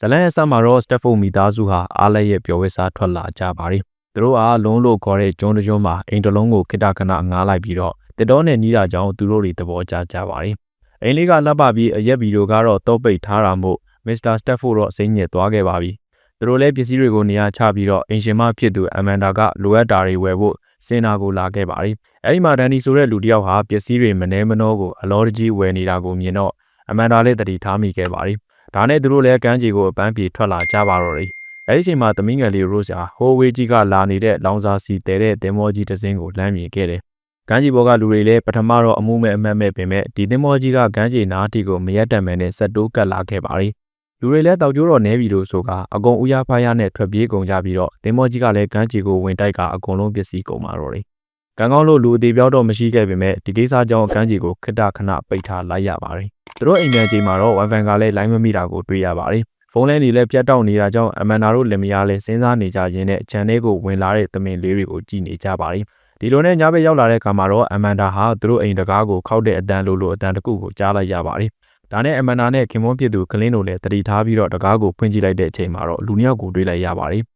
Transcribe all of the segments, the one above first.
ဇလန်ရဲ့ဆက်မှာတော့ Stepford မိသားစုဟာအားလက်ရဲ့ပျော်ဝဲစားထွက်လာကြပါတယ်။သူတို့အားလုံးလို့ခေါ်တဲ့ကျွန်းတစ်ကျွန်းမှာအိမ်တစ်လုံးကိုခိတခဏငားလိုက်ပြီးတော့တစ်တော်နဲ့နီးတာကြောင့်သူတို့တွေသဘောကျကြပါတယ်။အိမ်လေးကလှပပြီးအရက်ဗီဒီယိုကတော့တော့ပိတ်ထားတာမို့ Mr. Stepford တော့စိတ်ညစ်သွားခဲ့ပါပြီ။သူတို့လည်းပစ္စည်းတွေကိုနေရာချပြီးတော့အိမ်ရှင်မဖြစ်သူအမန်ဒါကလိုအပ်တာတွေဝယ်ဖို့စင်နာကိုလာခဲ့ပါတယ်။အဲဒီမှာဒန်ဒီဆိုတဲ့လူတစ်ယောက်ဟာပစ္စည်းတွေမနှဲမနှောကိုအလောတကြီးဝယ်နေတာကိုမြင်တော့အမန်ဒါလည်းတတိထားမိခဲ့ပါတယ်။ ဒါနဲ့သူတို့လည်းကမ်းခြေကိုအပန်းပြေထွက်လာကြပါတော့တယ်။အဲဒီချိန်မှာသမီးငယ်လေး Rose ဟာဟိုးဝေးကြီးကလာနေတဲ့လောင်စာစီတဲတဲ့တင်မောကြီးတစ်စင်းကိုလမ်းမြင်ခဲ့တယ်။ကမ်းခြေပေါ်ကလူတွေလည်းပထမတော့အမှုမဲ့အမတ်မဲ့ပင်မဲ့ဒီတင်မောကြီးကကမ်းခြေနားတီကိုမရက်တံမဲနဲ့ဆက်တိုးကတ်လာခဲ့ပါတယ်။လူတွေလည်းတောက်ကျိုးတော်နဲပြီလို့ဆိုကအကုန်ဦးရဖားရနဲ့ထွက်ပြေးကုန်ကြပြီးတော့တင်မောကြီးကလည်းကမ်းခြေကိုဝင်တိုက်ကအကုန်လုံးပစ္စည်းကုန်ပါတော့တယ်။ ကံကောင်းလို့လူအသေးပြောက်တော့မရှိခဲ့ပေမဲ့ဒီကိစ္စကြောင့်ကမ်းခြေကိုခਿੱတခဏပိတ်ထားလိုက်ရပါတယ်။သူတို့အိမ်ပြန်ချိန်မှာတော့ Wi-Fi ကလည်းလိုင်းမမိတာကိုတွေ့ရပါတယ်။ဖုန်းလိုင်းတွေလည်းပြတ်တောက်နေတာကြောင့်အမန်နာတို့လင်မယားလည်းစဉ်းစားနေကြရင်းနဲ့ channel ကိုဝင်လာတဲ့သမင်လေးတွေကိုကြည့်နေကြပါတယ်။ဒီလိုနဲ့ညဘက်ရောက်လာတဲ့အခါမှာတော့အမန်ဒါဟာသူတို့အိမ်တကားကိုခောက်တဲ့အတန်လိုလိုအတန်တစ်ခုကိုကြားလိုက်ရပါတယ်။ဒါနဲ့အမန်နာနဲ့ခင်မွန်းဖြစ်သူကလင်းတို့လည်းတတိထားပြီးတော့တကားကိုဖွင့်ကြည့်လိုက်တဲ့အချိန်မှာတော့လူနှစ်ယောက်ကိုတွေ့လိုက်ရပါတယ်။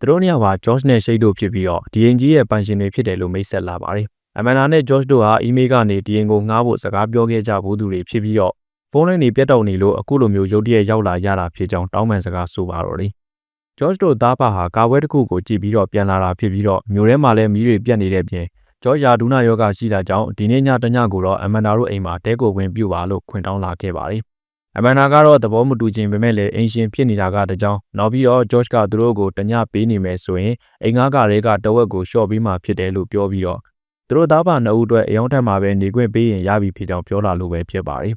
သူတို့နှစ်ယောက်ဟာ George နဲ့ Shade တို့ဖြစ်ပြီးတော့ဒီအင်ကြီးရဲ့ပိုင်ရှင်တွေဖြစ်တယ်လို့မိတ်ဆက်လာပါတယ်။အမန်နာနဲ့ George တို့ဟာအီးမေးလ်ကနေဒီအင်ကိုငှားဖို့စကားပြောခဲ့ကြဘူးသူတွေဖြစ်ပြီးတော့ဖုန်းလိုင်းတွေပြတ်တောက်နေလို့အခုလိုမျိုးရုတ်တရက်ရောက်လာရတာဖြစ်ကြောင်းတောင်းပန်စကားဆိုပါတော့တယ်။ George တို့သားဖဟာကာဝဲတစ်ခုကိုကြည့်ပြီးတော့ပြန်လာတာဖြစ်ပြီးတော့မျိုးထဲမှာလည်းမီးတွေပြတ်နေတဲ့ပြင်ဂျော့ယာဒူနာယောဂရှိတာကြောင့်ဒီနေ့ညတညကိုတော့အမန်နာတို့အိမ်မှာတဲကိုဝင်ပြူပါလို့ခွင့်တောင်းလာခဲ့ပါတယ်။ အမန်နာကတော့သဘောမတူခြင်းပဲမဲ့လည်းအင်ရှင်ဖြစ်နေတာကတကြောင်နောက်ပြီးတော့ George ကသူတို့ကိုတညပေးနေမယ်ဆိုရင်အိမ်ငါးကတွေကတဝက်ကိုရှော့ပြီးမှဖြစ်တယ်လို့ပြောပြီးတော့သူတို့သားဖနှစ်ဦးအတွက်အယောင်ထက်မှာပဲနေခွင့်ပေးရင်ရပြီဖြစ်ကြောင်းပြောလာလို့ပဲဖြစ်ပါတယ်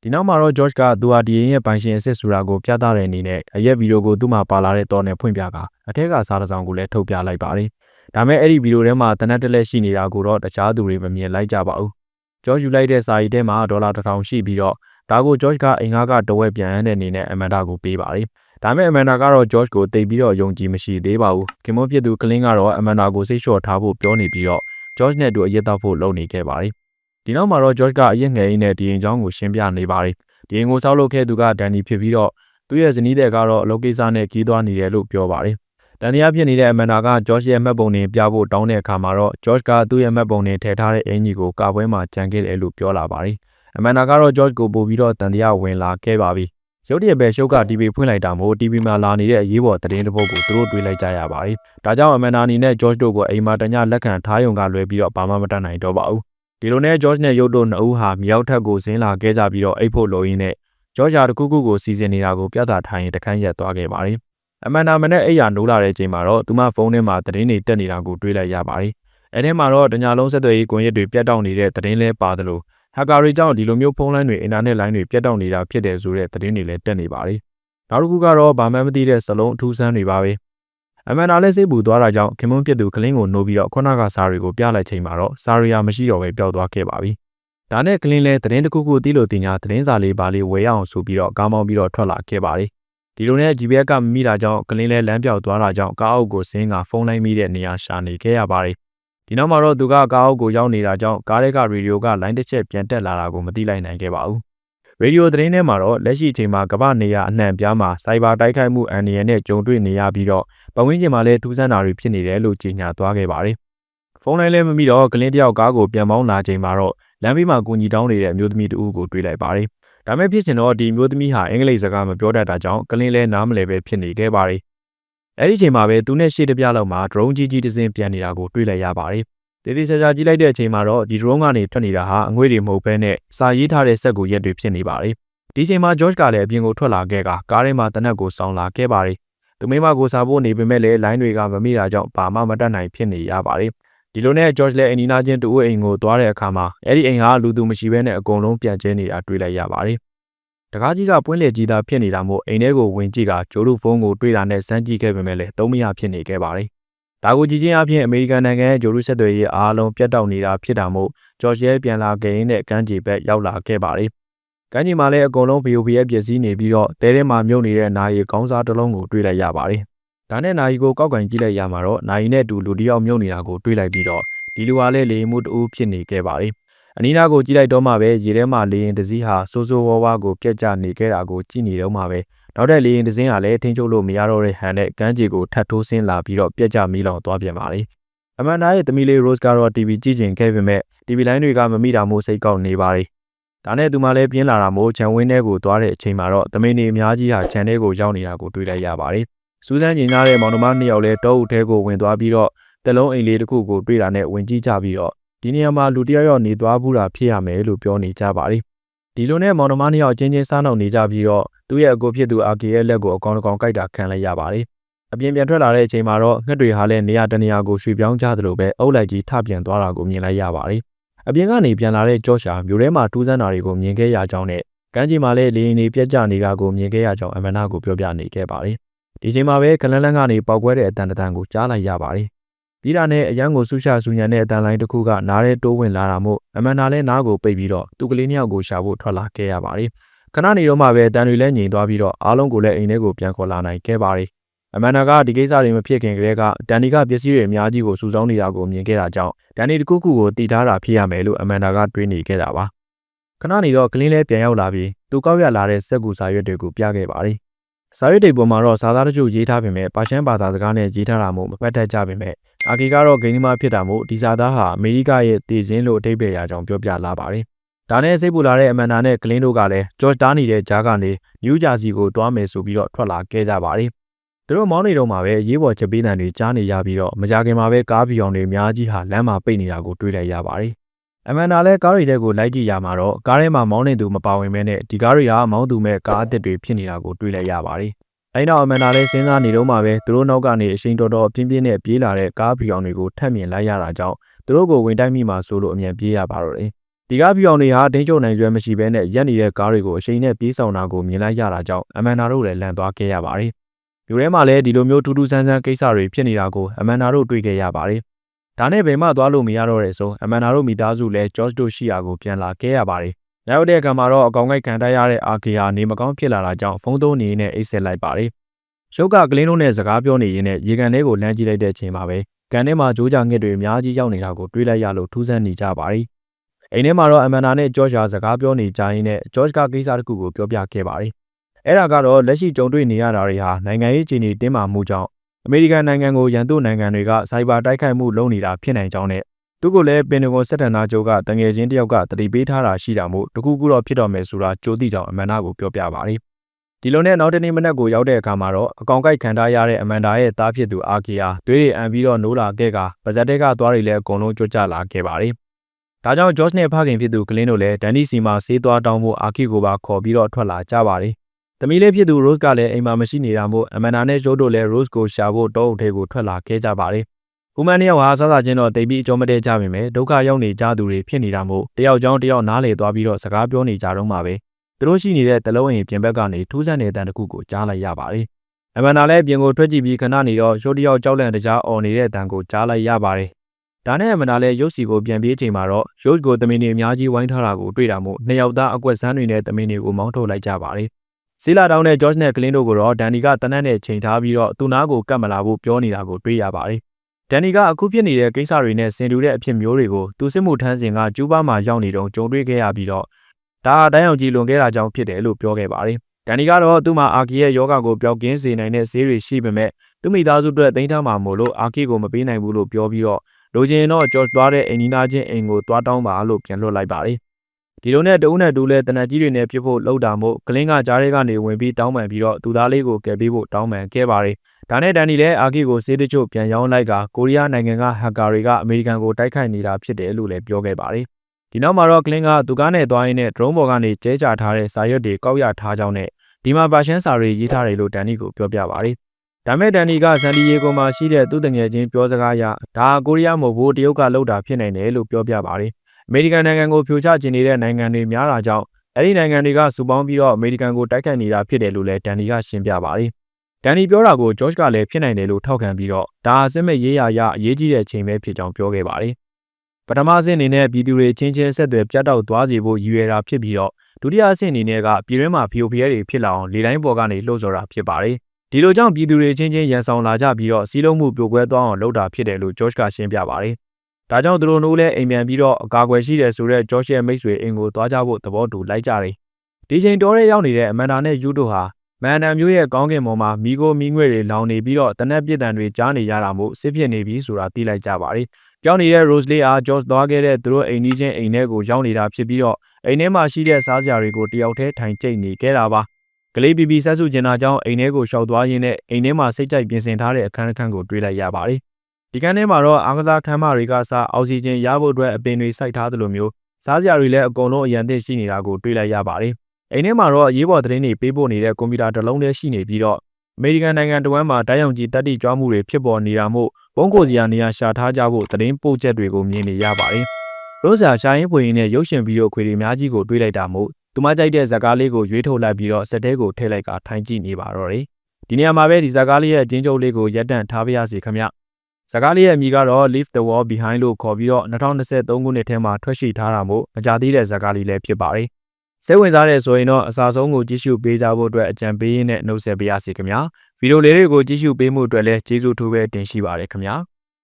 ဒီနောက်မှာတော့ George ကသူဟာဒီရင်ရဲ့ပိုင်ရှင်အစ်စ်ဆိုတာကိုပြသတဲ့အနေနဲ့အရက်ဗီဒီယိုကိုသူ့မှာပါလာတဲ့တော့နဲ့ဖွင့်ပြကအထက်ကစားတစ်စောင်ကိုလည်းထုတ်ပြလိုက်ပါတယ်။ဒါမဲ့အဲ့ဒီဗီဒီယိုထဲမှာတနက်တလက်ရှိနေတာကိုတော့တခြားသူတွေမမြင်လိုက်ကြပါဘူး။ George ယူလိုက်တဲ့စာရီထဲမှာဒေါ်လာ1000ရှိပြီးတော့ ဒါကို George ကအင်္ဂါကတဝက်ပြန်ရတဲ့အနေနဲ့အမန်ဒါကိုပေးပါတယ်။ဒါမဲ့အမန်ဒါကတော့ George ကိုတိတ်ပြီးတော့ယုံကြည်မရှိသေးပါဘူး။ခင်မွန်းဖြစ်သူကလင်းကတော့အမန်ဒါကိုစိတ်လျှော့ထားဖို့ပြောနေပြီးတော့ George နဲ့အတူအရက်တောက်ဖို့လုပ်နေခဲ့ပါတယ်။ဒီနောက်မှာတော့ George ကအရက်ငယ်ရင်းနဲ့ဒီရင်ချောင်းကိုရှင်းပြနေပါတယ်။ဒီရင်ကိုဆောက်လုပ်ခဲ့သူကဒန်နီဖြစ်ပြီးတော့သူ့ရဲ့ဇနီးတဲ့ကတော့အလုပ်ကိစ္စနဲ့ကြီးသွားနေတယ်လို့ပြောပါတယ်။တန်တရားဖြစ်နေတဲ့အမန်ဒါကဂျော့ရှ်ရဲ့မှတ်ပုံတင်ပြဖို့တောင်းတဲ့အခါမှာတော့ဂျော့ရှ်ကသူ့ရဲ့မှတ်ပုံတင်ထည့်ထားတဲ့အင်ကြီးကိုကာပွဲမှာကြံခဲ့တယ်လို့ပြောလာပါတယ်။ အမန်ဒါကတော့ဂျော့ရှ်ကိုပို့ပြီးတော့တန်တရားဝင်လာခဲ့ပါပြီ။ရုတ်တရက်ပဲရှုပ်က TV ဖွင့်လိုက်တာမို့ TV မှာလာနေတဲ့အရေးပေါ်သတင်းတစ်ပုဒ်ကိုသူတို့တွေးလိုက်ကြရပါတယ်။ဒါကြောင့်အမန်နာနီနဲ့ George တို့ကိုအိမ်မှာတညလက်ခံထားယုံကလွဲပြီးတော့ဘာမှမတတ်နိုင်တော့ပါဘူး။ဒီလိုနဲ့ George နဲ့ရုတ်တို့နှစ်ဦးဟာမြောက်ထက်ကိုဆင်းလာခဲ့ကြပြီးတော့အိတ်ဖို့လိုရင်းနဲ့ကြောရှာတစ်ခုခုကိုစီစဉ်နေတာကိုပြသထားရင်တခန်းရက်သွားခဲ့ပါတယ်။အမန်နာမနဲ့အိယာနိုးလာတဲ့အချိန်မှာတော့သူမဖုန်းထဲမှာသတင်းတွေတက်နေတာကိုတွေ့လိုက်ရပါတယ်။အဲထဲမှာတော့တညာလုံးဆက်သွယ်ရေးကွန်ရက်တွေပြတ်တောက်နေတဲ့သတင်းလဲပါတယ်လို့ ဟက်ကာတွေကြောင့်ဒီလိုမျိုးဖုန်းလိုင်းတွေအင်တာနက်လိုင်းတွေပြတ်တောက်နေတာဖြစ်တယ်ဆိုတဲ့သတင်းတွေလည်းတက်နေပါတယ်။နောက်တစ်ခုကတော့ဘာမှမသိတဲ့စလုံးအထူးဆန်းတွေပါပဲ။အမန်နာလည်းစိတ်ပူသွားတာကြောင့်ခင်မွန်းပြစ်သူကလင်းကိုနှိုးပြီးတော့ခုနကစာတွေကိုပြလိုက်ချိန်မှာတော့စာရီယာမရှိတော့ပဲပျောက်သွားခဲ့ပါပြီ။ဒါနဲ့ကလင်းလဲသတင်းတစ်ခုခုတီးလို့တင်ညာသတင်းစာလေးပါလေးဝယ်ရအောင်ဆိုပြီးတော့ကားမောင်းပြီးတော့ထွက်လာခဲ့ပါတယ်ဒီလိုနဲ့ GPS ကမမိတာကြောင့်ကလင်းလဲလမ်းပြောက်သွားတာကြောင့်ကားအုပ်ကိုဆင်းကဖုန်းလိုက်မိတဲ့နေရာရှာနေခဲ့ရပါတယ် ဒီနောက်မှာတော့သူကကားအုပ်ကိုရောက်နေတာကြောင့်ကားထဲကရေဒီယိုကလိုင်းတစ်ချက်ပြန်တက်လာတာကိုမသိလိုက်နိုင်ခဲ့ပါဘူးရေဒီယိုသတင်းထဲမှာတော့လက်ရှိအချိန်မှာကမ္ဘာနေရာအနှံ့ပြားမှာစိုက်ဘာတိုက်ခိုက်မှုအန္တရာယ်နဲ့ကြုံတွေ့နေရပြီးတော့ပတ်ဝန်းကျင်မှာလည်းထူးဆန်းတာတွေဖြစ်နေတယ်လို့ကြေညာသွားခဲ့ပါတယ်ဖုန်းလိုင်းလည်းမမိတော့ကလင်းတယောက်ကားကိုပြန်မောင်းလာချိန်မှာတော့လမ်းဘေးမှာကူညီတောင်းနေတဲ့အမျိုးသမီးတဦးကိုတွေ့လိုက်ပါတယ်။ဒါမဲ့ဖြစ်ချင်တော့ဒီမျိုးသမီးဟာအင်္ဂလိပ်စကားမပြောတတ်တာကြောင့်ကလင်းလဲနားမလည်ပဲဖြစ်နေခဲ့ပါတယ်။ အဲဒီချိန်မှာပဲသူနဲ့ရှေ့တပြလောက်မှာ drone ကြီးကြီးတစ်စင်းပြန်နေတာကိုတွေ့လိုက်ရပါတယ်။တေးသေးချာချာကြည့်လိုက်တဲ့အချိန်မှာတော့ဒီ drone ကနေထွက်နေတာဟာအငွေ့တွေမဟုတ်ဘဲနဲ့စာရေးထားတဲ့စက်ကူရက်တွေဖြစ်နေပါတယ်။ဒီချိန်မှာ George ကလည်းအပြင်ကိုထွက်လာခဲ့ကကားထဲမှာတနက်ကိုစောင်းလာခဲ့ပါတယ်။သူမိမကိုစားဖို့နေပေမဲ့လည်းလိုင်းတွေကမမိတာကြောင့်ဘာမှမတတ်နိုင်ဖြစ်နေရပါတယ်။ဒီလိုနဲ့ George လည်းအိမ်နီးနားချင်းတူအိမ်ကိုသွားတဲ့အခါမှာအဲ့ဒီအိမ်ဟာလူသူမရှိဘဲနဲ့အကုန်လုံးပြန်ကျဲနေတာတွေ့လိုက်ရပါတယ်။ တကားကြီးကပွင့်လေကြီးသားဖြစ်နေတာမို့အိမ်ထဲကိုဝင်ကြည့်ကဂျိုးတို့ဖုန်းကိုတွေ့တာနဲ့စမ်းကြည့်ခဲ့ပေမဲ့လည်းသုံးမရဖြစ်နေခဲ့ပါတယ်။ဒါကိုကြည့်ချင်းအပြင်အမေရိကန်နိုင်ငံရဲ့ဂျိုးတို့ဆက်သွယ်ရေးအားလုံးပြတ်တောက်နေတာဖြစ်တာမို့ George ရဲ့ပြန်လာခဲ့ရင်းနဲ့ကမ်းခြေဘက်ရောက်လာခဲ့ပါတယ်။ကမ်းခြေမှာလည်းအကုန်လုံး BOB ရဲ့ပစ္စည်းနေပြီးတော့တဲထဲမှာမြုပ်နေတဲ့နာရီကောင်းစားတစ်လုံးကိုတွေ့လိုက်ရပါတယ်။ဒါနဲ့နာယီကိုကောက်ကင်ကြည့်လိုက်ရမှာတော့နာယီနဲ့အတူလူတယောက်မြုပ်နေတာကိုတွေ့လိုက်ပြီးတော့ဒီလူဟာလည်းလေမှုတူဖြစ်နေခဲ့ပါတယ်။ အနီးနားကိုကြည့်လိုက်တော့မှပဲရေထဲမှာလေရင်တစည်းဟာစိုးစိုးဝါးဝါးကိုပြက်ကျနေခဲ့တာကိုကြည့်နေတော့မှပဲနောက်တဲ့လေရင်တစ်စင်းဟာလည်းထိန်းချုပ်လို့မရတော့တဲ့ဟန်နဲ့ကမ်းခြေကိုထပ်ထိုးဆင်းလာပြီးတော့ပြက်ကျမီးလောင်သွားပြန်ပါတယ်။အမန်ဒါရဲ့သမီးလေး Rose ကတော့ TV ကြည့်ကျင်ခဲ့ပေမဲ့ TV လိုင်းတွေကမမိတာမို့စိတ်ကောက်နေပါတယ်။ဒါနဲ့သူမလည်းပြင်းလာတာမို့ခြံဝင်းထဲကိုသွားတဲ့အချိန်မှာတော့သမီးနေအများကြီးဟာခြံထဲကိုရောက်နေတာကိုတွေ့လိုက်ရပါတယ်။စူးစမ်းကျင်ကြတဲ့မောင်နှမနှစ်ယောက်လည်းတောအုပ်ထဲကိုဝင်သွားပြီးတော့တလုံးအိမ်လေးတစ်ခုကိုတွေ့တာနဲ့ဝင်ကြည့်ကြပြီးတော့ ဒီနေရာမှာလူတယောက်ယောက်နေသွားဘူးတာဖြစ်ရမယ်လို့ပြောနေကြပါတယ်။ဒီလိုနဲ့မောင်နှမနှစ်ယောက်ချင်းချင်းစားနှောက်နေကြပြီးတော့သူ့ရဲ့အကိုဖြစ်သူအာကီရဲ့လက်ကိုအကောင်တကောင်ကိုက်တာခံလိုက်ရပါတယ်။အပြင်ပြန်ထွက်လာတဲ့အချိန်မှာတော့ငှက်တွေဟာလည်းနေရာတနေရာကိုရွှေ့ပြောင်းကြသလိုပဲအုပ်လိုက်ကြီးထပြန်သွားတာကိုမြင်လိုက်ရပါတယ်။အပြင်ကနေပြန်လာတဲ့ကြော့ရှာမြို့ထဲမှာထူးဆန်းတာတွေကိုမြင်ခဲ့ရကြောင်းနဲ့ကမ်းခြေမှာလည်းလေရင်တွေပြက်ကျနေတာကိုမြင်ခဲ့ရကြောင်းအမနာကိုပြောပြနေခဲ့ပါတယ်။ဒီချိန်မှာပဲကလန်းလန်းကနေပေါက်ကွဲတဲ့အတန်တန်ကိုကြားလိုက်ရပါတယ်။ ပြီးတာနဲ့အရန်ကိုဆူရှာဆူညံတဲ့အတန်လိုင်းတစ်ခုကနားထဲတိုးဝင်လာတာမို့အမန်နာလည်းနားကိုပိတ်ပြီးတော့သူကလေးနှစ်ယောက်ကိုရှာဖို့ထွက်လာခဲ့ရပါတယ်။ခဏနေတော့မှပဲတန်တွေလည်းငြိမ်သွားပြီးတော့အားလုံးကိုလည်းအိမ်ထဲကိုပြန်ခေါ်လာနိုင်ခဲ့ပါတယ်။အမန်နာကဒီကိစ္စတွေမဖြစ်ခင်ကတည်းကဒန်နီကပစ္စည်းတွေအများကြီးကိုစုဆောင်းနေတာကိုမြင်ခဲ့တာကြောင့်ဒန်နီတစ်ခုခုကိုတည်ထားတာဖြစ်ရမယ်လို့အမန်နာကတွေးနေခဲ့တာပါ။ခဏနေတော့ကလင်းလည်းပြန်ရောက်လာပြီးသူကောက်ရလာတဲ့စက်ကူစာရွက်တွေကိုပြခဲ့ပါတယ်။ စာရွက်တွေပေါ်မှာတော့စာသားတချို့ရေးထားပေမဲ့ပါရှန်ဘာသာစကားနဲ့ရေးထားတာမို့မပတ်သက်ကြပေမဲ့အာကီကတော့ဂိမ်းသမားဖြစ်တာမို့ဒီစာသားဟာအမေရိကရဲ့တည်ခြင်းလို့အထိပ္ပယ်ရာကြောင့်ပြောပြလာပါတယ်။ဒါနဲ့စိတ်ပူလာတဲ့အမန်နာနဲ့ကလင်းတို့ကလည်းဂျော့တားနေတဲ့ဂျားကနေနယူးဂျာစီကိုသွားမယ်ဆိုပြီးတော့ထွက်လာခဲ့ကြပါတယ်။သူတို့မောင်းနေတော့မှပဲရေးပေါ်ချက်ပေးတံတွေကြားနေရပြီးတော့မကြခင်မှာပဲကားပီအောင်တွေအများကြီးဟာလမ်းမှာပိတ်နေတာကိုတွေ့လိုက်ရပါတယ်။ အမန်နာလည်းကားတွေထဲကိုလိုက်ကြည့်ရမှာတော့ကားထဲမှာမောင်းနေသူမပါဝင်မဲနဲ့ဒီကားတွေကမောင်းသူမဲ့ကားအသစ်တွေဖြစ်နေတာကိုတွေ့လိုက်ရပါတယ်။အဲဒီနောက်အမန်နာလည်းစဉ်းစားနေတော့မှပဲသူတို့နောက်ကနေအရှိန်တော်တော်ပြင်းပြင်းနဲ့ပြေးလာတဲ့ကားပီအောင်တွေကိုထပ်မြင်လိုက်ရတာကြောင့်သူတို့ကိုဝင်တိုက်မိမှဆိုလို့အမြန်ပြေးရပါတော့တယ်။ဒီကားပီအောင်တွေဟာဒိန်းချုံနိုင်ရွယ်မရှိဘဲနဲ့ရက်နေတဲ့ကားတွေကိုအရှိန်နဲ့ပြေးဆောင်တာကိုမြင်လိုက်ရတာကြောင့်အမန်နာတို့လည်းလန့်သွားခဲ့ရပါတယ်။မြို့ထဲမှာလည်းဒီလိုမျိုးထူးထူးဆန်းဆန်းကိစ္စတွေဖြစ်နေတာကိုအမန်နာတို့တွေ့ခဲ့ရပါတယ်။ ဒါနဲ့ဘယ်မှသွားလို့မရတော့တဲ့ဆိုအမန်နာတို့မိသားစုလည်းဂျော့တို့ရှိရာကိုပြန်လာခဲ့ရပါတယ်။နောက်တဲ့အခါမှာတော့အကောင်ကိုက်ခံတိုက်ရတဲ့အာကီဟာနေမကောင်းဖြစ်လာတာကြောင့်ဖုန်းသုံးနေနဲ့အိတ်ဆက်လိုက်ပါတယ်။ရုပ်ကကလင်းတို့နဲ့စကားပြောနေရင်းနဲ့ရေကန်ထဲကိုလမ်းကြည့်လိုက်တဲ့အချိန်မှာပဲကန်ထဲမှာကြိုးကြငှက်တွေအများကြီးရောက်နေတာကိုတွေ့လိုက်ရလို့ထူးဆန်းနေကြပါတယ်။အိမ်ထဲမှာတော့အမန်နာနဲ့ဂျော့ရှာစကားပြောနေကြရင်းနဲ့ဂျော့ကကိစ္စတစ်ခုကိုပြောပြခဲ့ပါတယ်။အဲ့ဒါကတော့လက်ရှိကြုံတွေ့နေရတာတွေဟာနိုင်ငံရေးအခြေအနေတင်းမာမှုကြောင့် အမေရိကန်နိုင်ငံကိုရန်သူနိုင်ငံတွေကစိုက်ဘာတိုက်ခိုက်မှုလုပ်နေတာဖြစ်နိုင်ကြောင်းနဲ့သူကလည်းပင်တဂွန်စစ်တမ်းသားချုပ်ကတငယ်ချင်းတယောက်ကတတိပေးထားတာရှိတာမို့တခုခုတော့ဖြစ်တော့မယ်ဆိုတာကြိုသိကြောင်အမန်နာကိုပြောပြပါတယ်။ဒီလိုနဲ့နောက်တနေ့မနက်ကိုရောက်တဲ့အခါမှာတော့အကောင်ကိုက်ခံထားရတဲ့အမန်ဒါရဲ့သားဖြစ်သူအာကီယာသွေးတွေအံပြီးတော့နိုးလာခဲ့ကပါဇက်တဲကသွားတွေလည်းအကုန်လုံးကြွကြလာခဲ့ပါတယ်။ဒါကြောင့် George နဲ့ဖခင်ဖြစ်သူကလင်းတို့လည်းဒန်ဒီစီမှာဆေးသွားတောင်းဖို့အာကီကိုပါခေါ်ပြီးတော့ထွက်လာကြပါတယ်။ သမီးလေးဖြစ်သူ Rose ကလည်းအိမ်မှာမရှိနေတာမို့အမန်နာနဲ့ Joe တို့လည်း Rose ကိုရှာဖို့တောအုပ်ထဲကိုထွက်လာခဲ့ကြပါတယ်။ဦးမန်းတယောက်ဟာစားစာချင်းတော့တိတ်ပြီးအကျော်မတဲကြပေမဲ့ဒုက္ခရောက်နေကြသူတွေဖြစ်နေတာမို့တယောက်ကြောင်းတယောက်နားလေသွားပြီးတော့စကားပြောနေကြတော့မှပဲသူတို့ရှိနေတဲ့တလုံးအိမ်ပြင်ဘက်ကနေထူးဆန်းတဲ့တန်တစ်ခုကိုကြားလိုက်ရပါတယ်။အမန်နာလည်းပြင်ကိုထွက်ကြည့်ပြီးခဏနေတော့ရှိုးတယောက်ကြောက်လန့်တကြားអော်နေတဲ့တန်ကိုကြားလိုက်ရပါတယ်။ဒါနဲ့အမန်နာလည်းရုပ်စီကိုပြန်ပြေးချိန်မှာတော့ရုပ်ကိုတမင်တွေအများကြီးဝိုင်းထားတာကိုတွေ့တာမို့နှစ်ယောက်သားအကွက်ဆန်းတွေနဲ့တမင်တွေကိုမောင်းထုတ်လိုက်ကြပါတယ်။ စီလာတောင်းနဲ့ဂျော့ချ်နဲ့ကလင်းတို့ကိုတော့ဒန်ဒီကတနက်နဲ့ချိန်ထားပြီးတော့သူ့နားကိုကတ်မလာဖို့ပြောနေတာကိုတွေ့ရပါတယ်။ဒန်နီကအခုဖြစ်နေတဲ့ကိစ္စတွေနဲ့ဆင်တူတဲ့အဖြစ်မျိုးတွေကိုသူစစ်မှုထမ်းစဉ်ကကျူးပါမှာရောက်နေတုန်းကြုံတွေ့ခဲ့ရပြီးတော့ဒါဟာတိုင်းအောင်ကြီးလွန်ခဲ့တာကြောင့်ဖြစ်တယ်လို့ပြောခဲ့ပါတယ်။ဒန်နီကတော့သူ့မှာအာကီရဲ့ယောဂကိုပျောက်ကင်းစေနိုင်တဲ့ဈေးတွေရှိပေမဲ့သူ့မိသားစုအတွက်သိမ်းထားမှာမို့လို့အာကီကိုမပေးနိုင်ဘူးလို့ပြောပြီးတော့လိုချင်တော့ဂျော့သွားတဲ့အိမ်နီးနားချင်းအိမ်ကိုသွားတောင်းပါလို့ပြန်လွှတ်လိုက်ပါတယ်။ ဒီလိုနဲ့တဦးနဲ့တူလဲတနက်ကြီးတွေနဲ့ပြစ်ဖို့လှုပ်တာမို့ကလင်းကကြားထဲကနေဝင်ပြီးတောင်းပန်ပြီးတော့သူသားလေးကိုကယ်ပေးဖို့တောင်းပန်ခဲ့ပါတယ်။ဒါနဲ့ဒန်နီလည်းအာကီကိုစေးတချို့ပြန်ရောင်းလိုက်ကကိုရီးယားနိုင်ငံကဟက်ကာတွေကအမေရိကန်ကိုတိုက်ခိုက်နေတာဖြစ်တယ်လို့လည်းပြောခဲ့ပါတယ်။ဒီနောက်မှာတော့ကလင်းကသူကားနဲ့သွားရင်းနဲ့ drone ပေါ်ကနေကျဲချထားတဲ့စာရွက်တွေကောက်ရထားကြောင်းနဲ့ဒီမှာပါရှန်စာတွေရေးထားတယ်လို့ဒန်နီကိုပြောပြပါတယ်။ဒါမဲ့ဒန်နီကဆန်ဒီယေဂိုမှာရှိတဲ့သူ့တငယ်ချင်းပြောစကားအရဒါကိုရီးယားမဟုတ်ဘူးတရုတ်ကလုပ်တာဖြစ်နိုင်တယ်လို့ပြောပြပါတယ်။ အမေရိကန်နိုင်ငံကိုဖြိုချခြင်းနေတဲ့နိုင်ငံတွေများတာကြောင့်အဲ့ဒီနိုင်ငံတွေကစုပေါင်းပြီးတော့အမေရိကန်ကိုတိုက်ခိုက်နေတာဖြစ်တယ်လို့လည်းဒန်နီကရှင်းပြပါတယ်။ဒန်နီပြောတာကိုဂျော့ချ်ကလည်းဖြစ်နိုင်တယ်လို့ထောက်ခံပြီးတော့ဒါအစစ်မဲ့ရေးရာရအရေးကြီးတဲ့ချိန်ပဲဖြစ်ကြောင်းပြောခဲ့ပါတယ်။ပထမအဆင့်အနေနဲ့ပြည်သူတွေချင်းချင်းဆက်သွယ်ပြတ်တောက်သွားစေဖို့ရည်ရွယ်တာဖြစ်ပြီးတော့ဒုတိယအဆင့်အနေနဲ့ကပြည်တွင်းမှာဖီယိုဖီရဲတွေဖြစ်လာအောင်လေတိုင်းပေါ်ကနေလှုပ်ဆော်တာဖြစ်ပါတယ်။ဒီလိုကြောင့်ပြည်သူတွေချင်းချင်းရန်ဆောင်လာကြပြီးတော့စီးလုံးမှုပြိုကွဲသွားအောင်လုပ်တာဖြစ်တယ်လို့ဂျော့ချ်ကရှင်းပြပါတယ်။ ဒါကြောင့်သူတို့တို့လည်းအိမ်ပြန်ပြီးတော့အကာအကွယ်ရှိတယ်ဆိုတော့ဂျော့ချ်ရဲ့မိတ်ဆွေအိမ်ကိုသွားကြဖို့သဘောတူလိုက်ကြတယ်။ဒီချိန်တော်ရဲရောက်နေတဲ့အမန်ဒါနဲ့ယူတို့ဟာငမန်နမ်မျိုးရဲ့ကောင်းကင်ပေါ်မှာမိโกမိငွေတွေလောင်နေပြီးတော့တနက်ပြစ်တံတွေကြားနေရတာမို့စစ်ဖြစ်နေပြီဆိုတာသိလိုက်ကြပါတယ်။ပြောင်းနေတဲ့ Rose လေးအား George သွားခဲ့တဲ့သူတို့အိမ်ကြီးချင်းအိမ်ထဲကိုရောက်နေတာဖြစ်ပြီးတော့အိမ်ထဲမှာရှိတဲ့စားစရာတွေကိုတယောက်တည်းထိုင်ကျိတ်နေခဲ့တာပါ။ကလေးပီပီဆက်စုကျင်တာကြောင့်အိမ်ထဲကိုရှောက်သွားရင်းနဲ့အိမ်ထဲမှာစိတ်ကြိုက်ပြင်ဆင်ထားတဲ့အခန်းအခန်းကိုတွေ့လိုက်ရပါတယ်။ ဒီကန်းထဲမှာတော့အားကစားခန်းမတွေကစားအောက်ဆီဂျင်ရဖို့အတွက်အပင်တွေစိုက်ထားသလိုမျိုးစားစရာတွေလည်းအကုန်လုံးအရန်သင့်ရှိနေတာကိုတွေ့လိုက်ရပါတယ်။အိမ်ထဲမှာတော့အရေးပေါ်သတင်းတွေပေးပို့နေတဲ့ကွန်ပျူတာတစ်လုံးတည်းရှိနေပြီးတော့အမေရိကန်နိုင်ငံတဝန်းမှာတိုင်းအောင်ကြီးတက်တိကြွားမှုတွေဖြစ်ပေါ်နေတာမို့ဘုံကိုစီယာနေရာရှာထားကြဖို့သတင်းပို့ချက်တွေကိုမြင်နေရပါတယ်။ရိုးစာရှာရင်ဖွေရင်နဲ့ရုပ်ရှင်ဗီဒီယိုခွေတွေအများကြီးကိုတွေ့လိုက်တာမို့သူမကြိုက်တဲ့ဇာတ်ကားလေးကိုရွေးထုတ်လိုက်ပြီးတော့စက်တဲကိုထည့်လိုက်ကထိုင်ကြည့်နေပါတော့တယ်။ဒီနေရာမှာပဲဒီဇာတ်ကားလေးရဲ့အချင်းချုပ်လေးကိုရပ်တန့်ထားပါရစေခင်ဗျ။ ဇာတ်ကားလေးရဲ့အမည်ကတော့ Leave the Wall Behind လို့ခေါ်ပြီးတော့2023ခုနှစ်ထဲမှာထွက်ရှိထားတာမို့မကြသေးတဲ့ဇာတ်ကားလေးလည်းဖြစ်ပါတယ်။စိတ်ဝင်စားတဲ့ဆိုရင်တော့အစားဆုံးကိုကြည့်ရှုပေးကြဖို့အတွက်အကြံပေးရင်းနဲ့နှုတ်ဆက်ပေးရစီခင်ဗျာဗီဒီယိုလေးတွေကိုကြည့်ရှုပေးမှုအတွက်လည်းကျေးဇူးထူးပဲတင်ရှိပါတယ်ခင်ဗျာ။